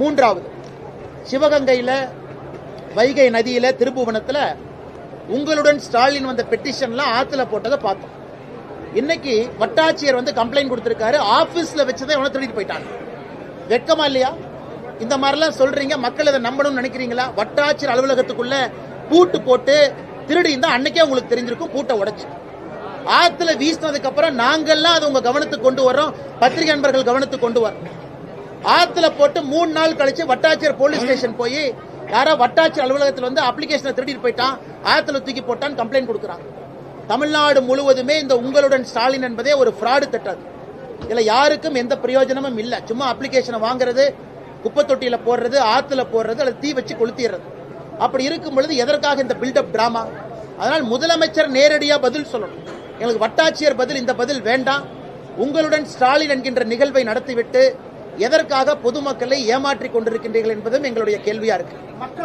மூன்றாவது சிவகங்கையில் வைகை நதியில் திருப்புவனத்தில் உங்களுடன் ஸ்டாலின் வந்த பெட்டிஷன்லாம் ஆற்றுல போட்டதை பார்த்தோம். இன்னைக்கு வட்டாட்சியர் வந்து கம்ப்ளைண்ட் கொடுத்துருக்காரு ஆஃபீஸில் வச்சதை எவனோ திருடிட்டு போயிட்டாங்க. வெக்கமா இல்லையா? இந்த மாதிரிலாம் சொல்றீங்க மக்கள் இதை நம்பணும்னு நினைக்கிறீங்களா? வட்டாட்சியர் அலுவலகத்துக்குள்ள பூட்டு போட்டு திருடி இருந்தா அன்னைக்கே உங்களுக்கு தெரிஞ்சிருக்கும் பூட்டை உடைச்சு. ஆத்துல வீசினதுக்கு அப்புறம் நாங்கெல்லாம் அது உங்க கவனத்துக்கு கொண்டு வர்றோம் பத்திரிகை நண்பர்கள் கவனத்துக்கு கொண்டு வரோம் ஆத்துல போட்டு மூணு நாள் கழிச்சு வட்டாட்சியர் போலீஸ் ஸ்டேஷன் போய் யாரோ வட்டாட்சியர் அலுவலகத்தில் வந்து அப்ளிகேஷனை திருடிட்டு போயிட்டான். ஆத்துல தூக்கி போட்டான்னு கம்ப்ளைண்ட் கொடுக்குறாங்க தமிழ்நாடு முழுவதுமே இந்த உங்களுடன் ஸ்டாலின் என்பதே ஒரு ஃப்ராடு திட்டம். இதுல யாருக்கும் எந்த பிரயோஜனமும் இல்ல. சும்மா அப்ளிகேஷனை வாங்குறது குப்பை தொட்டியில போடுறது ஆத்துல போடுறது அல்லது தீ வச்சு கொளுத்திடுறது. அப்படி இருக்கும் பொழுது எதற்காக இந்த பில்டப் டிராமா அதனால் முதலமைச்சர் நேரடியா பதில் சொல்லணும். எங்களுக்கு வட்டாட்சியர் பதில் இந்த பதில் வேண்டாம். உங்களுடன் ஸ்டாலின் என்கின்ற நிகழ்வை நடத்திவிட்டு எதற்காக பொதுமக்களை ஏமாற்றிக் கொண்டிருக்கின்றீர்கள் என்பதும் எங்களுடைய கேள்வியா இருக்கு.